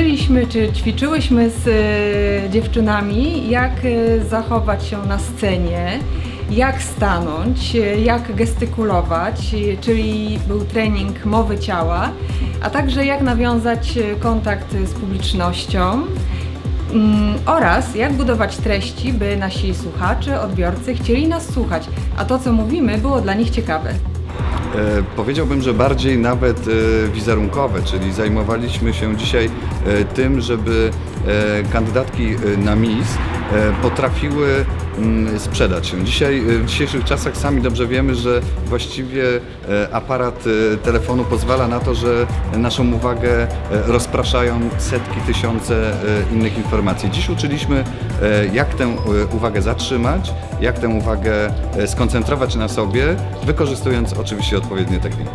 uczyliśmy, czy ćwiczyłyśmy z e, dziewczynami, jak e, zachować się na scenie, jak stanąć, e, jak gestykulować, e, czyli był trening mowy ciała, a także jak nawiązać e, kontakt z publicznością. Mm, oraz jak budować treści, by nasi słuchacze, odbiorcy chcieli nas słuchać, a to co mówimy było dla nich ciekawe. E, Powiedziałbym, że bardziej nawet e, wizerunkowe, czyli zajmowaliśmy się dzisiaj e, tym, żeby kandydatki na MIS potrafiły mm, sprzedać się. Dzisiaj, w dzisiejszych czasach sami dobrze wiemy, że właściwie aparat telefonu pozwala na to, że naszą uwagę rozpraszają setki, tysiące innych informacji. Dziś uczyliśmy, jak tę uwagę zatrzymać, jak tę uwagę skoncentrować na sobie, wykorzystując oczywiście odpowiednie techniki.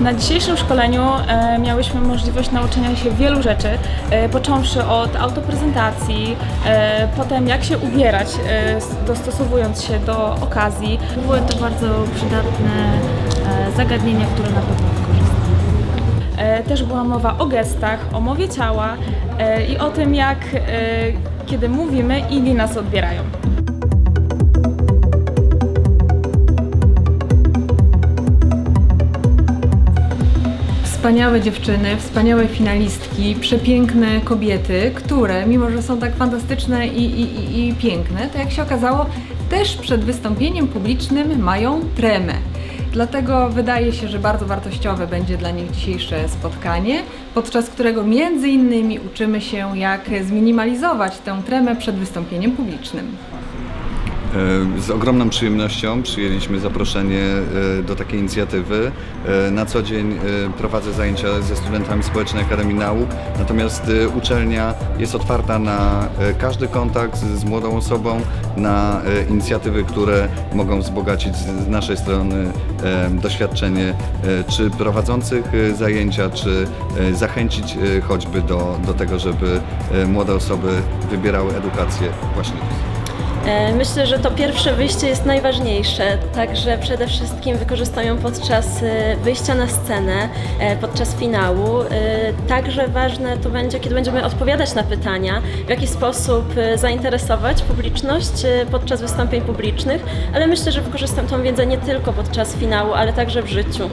Na dzisiejszym szkoleniu e, miałyśmy możliwość nauczenia się wielu rzeczy, e, począwszy od autoprezentacji, e, potem jak się ubierać, e, dostosowując się do okazji. Były to bardzo przydatne e, zagadnienia, które na pewno wykorzystam. E, też była mowa o gestach, o mowie ciała e, i o tym, jak e, kiedy mówimy, inni nas odbierają. Wspaniałe dziewczyny, wspaniałe finalistki, przepiękne kobiety, które mimo, że są tak fantastyczne i, i, i, piękne, to jak się okazało, też przed wystąpieniem publicznym mają tremę. Dlatego wydaje się, że bardzo wartościowe będzie dla nich dzisiejsze spotkanie, podczas którego między innymi uczymy się, jak zminimalizować tę tremę przed wystąpieniem publicznym. E, Z ogromną przyjemnością przyjęliśmy zaproszenie e, do takiej inicjatywy. E, Na co dzień prowadzę zajęcia ze studentami Społecznej Akademii Nauk, natomiast uczelnia jest otwarta na każdy kontakt z młodą osobą, na inicjatywy, które mogą wzbogacić z naszej strony doświadczenie czy prowadzących zajęcia, czy zachęcić choćby do, do tego, żeby młode osoby wybierały edukację właśnie Myślę, że to pierwsze wyjście jest najważniejsze, także przede wszystkim wykorzystają podczas e, wyjścia na scenę, e, podczas finału. E, Także ważne to będzie, kiedy będziemy odpowiadać na pytania, w jaki sposób e, zainteresować publiczność e, podczas wystąpień publicznych, ale myślę, że wykorzystam tą wiedzę nie tylko podczas finału, ale także w życiu.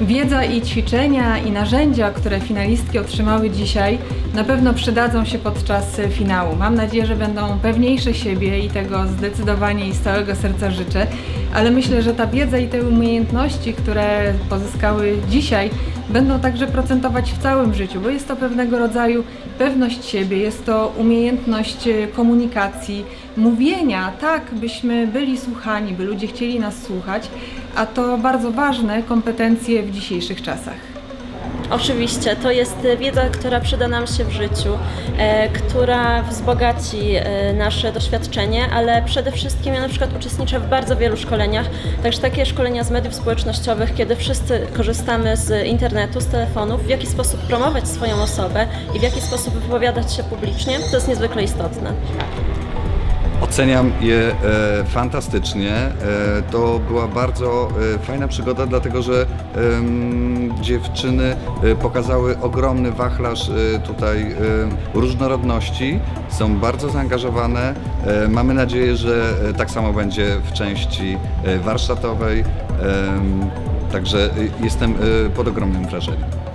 Wiedza i ćwiczenia i narzędzia, które finalistki otrzymały dzisiaj, na pewno przydadzą się podczas finału. Mam nadzieję, że będą pewniejsze siebie i tego zdecydowanie i z całego serca życzę, ale myślę, że ta wiedza i te umiejętności, które pozyskały dzisiaj, będą także procentować w całym życiu, bo jest to pewnego rodzaju pewność siebie, jest to umiejętność e, komunikacji, mówienia tak, byśmy byli słuchani, by ludzie chcieli nas słuchać, a to bardzo ważne kompetencje w dzisiejszych czasach. Oczywiście, to jest wiedza, która przyda nam się w życiu, e, która wzbogaci e, nasze doświadczenie, ale przede wszystkim ja na przykład uczestniczę w bardzo wielu szkoleniach, także takie szkolenia z mediów społecznościowych, kiedy wszyscy korzystamy z internetu, z telefonów, w jaki sposób promować swoją osobę i w jaki sposób wypowiadać się publicznie, to jest niezwykle istotne. Oceniam je e, fantastycznie. E, to była bardzo e, fajna przygoda, dlatego że dziewczyny e, pokazały ogromny wachlarz e, tutaj e, różnorodności. Są bardzo zaangażowane. E, mamy nadzieję, że e, tak samo będzie w części e, warsztatowej. Także e, jestem e, pod ogromnym wrażeniem.